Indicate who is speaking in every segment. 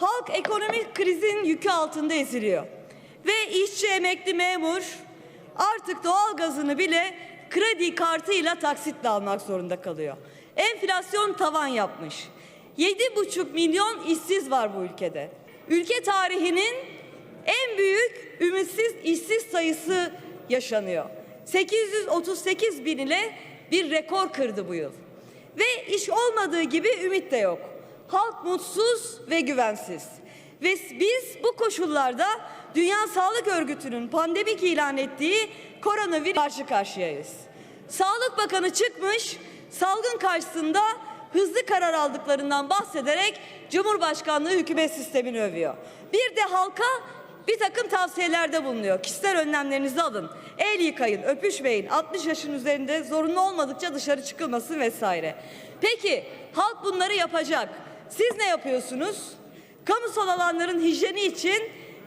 Speaker 1: Halk ekonomik krizin yükü altında eziliyor. Ve işçi, emekli, memur artık doğalgazını bile kredi kartıyla taksitle almak zorunda kalıyor. Enflasyon tavan yapmış. 7,5 milyon işsiz var bu ülkede. Ülke tarihinin en büyük ümitsiz işsiz sayısı yaşanıyor. 838 bin ile bir rekor kırdı bu yıl. Ve iş olmadığı gibi ümit de yok. Halk mutsuz ve güvensiz. Ve biz bu koşullarda Dünya Sağlık Örgütü'nün pandemik ilan ettiği koronavirüs karşı karşıyayız. Sağlık Bakanı çıkmış, salgın karşısında hızlı karar aldıklarından bahsederek Cumhurbaşkanlığı hükümet sistemini övüyor. Bir de halka bir takım tavsiyelerde bulunuyor. Kişisel önlemlerinizi alın. El yıkayın, öpüşmeyin. 60 yaşın üzerinde zorunlu olmadıkça dışarı çıkılmasın vesaire. Peki halk bunları yapacak. Siz ne yapıyorsunuz? Kamusal alanların hijyeni için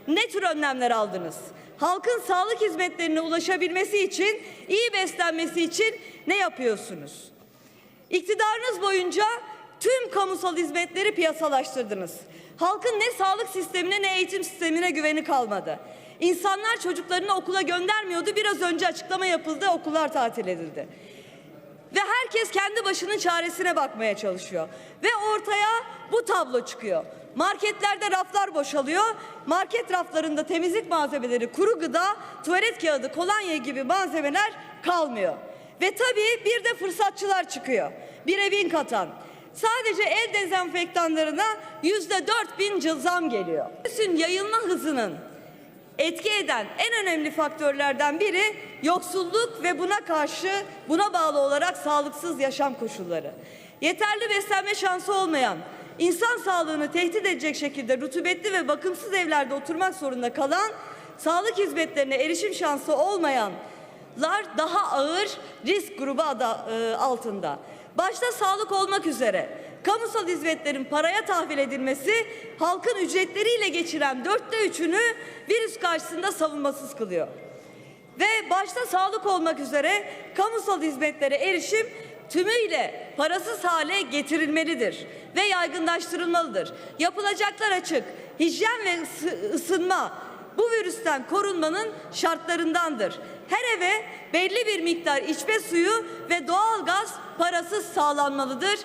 Speaker 1: ne tür önlemler aldınız? Halkın sağlık hizmetlerine ulaşabilmesi için, iyi beslenmesi için ne yapıyorsunuz? İktidarınız boyunca tüm kamusal hizmetleri piyasalaştırdınız. Halkın ne sağlık sistemine ne eğitim sistemine güveni kalmadı. İnsanlar çocuklarını okula göndermiyordu. Biraz önce açıklama yapıldı, okullar tatil edildi. Ve herkes kendi başının çaresine bakmaya çalışıyor. Ve ortaya bu tablo çıkıyor. Marketlerde raflar boşalıyor. Market raflarında temizlik malzemeleri, kuru gıda, tuvalet kağıdı, kolonya gibi malzemeler kalmıyor. Ve tabii bir de fırsatçılar çıkıyor. Bir evin katan. Sadece el dezenfektanlarına yüzde dört bin zam geliyor. Virüsün yayılma hızının etki eden en önemli faktörlerden biri yoksulluk ve buna karşı buna bağlı olarak sağlıksız yaşam koşulları. Yeterli beslenme şansı olmayan, insan sağlığını tehdit edecek şekilde rutubetli ve bakımsız evlerde oturmak zorunda kalan, sağlık hizmetlerine erişim şansı olmayanlar daha ağır risk grubu ada, e, altında. Başta sağlık olmak üzere kamusal hizmetlerin paraya tahvil edilmesi halkın ücretleriyle geçiren dörtte üçünü virüs karşısında savunmasız kılıyor. Ve başta sağlık olmak üzere kamusal hizmetlere erişim tümüyle parasız hale getirilmelidir ve yaygınlaştırılmalıdır. Yapılacaklar açık. Hijyen ve ısı- ısınma bu virüsten korunmanın şartlarındandır. Her eve belli bir miktar içme suyu ve doğal gaz parasız sağlanmalıdır.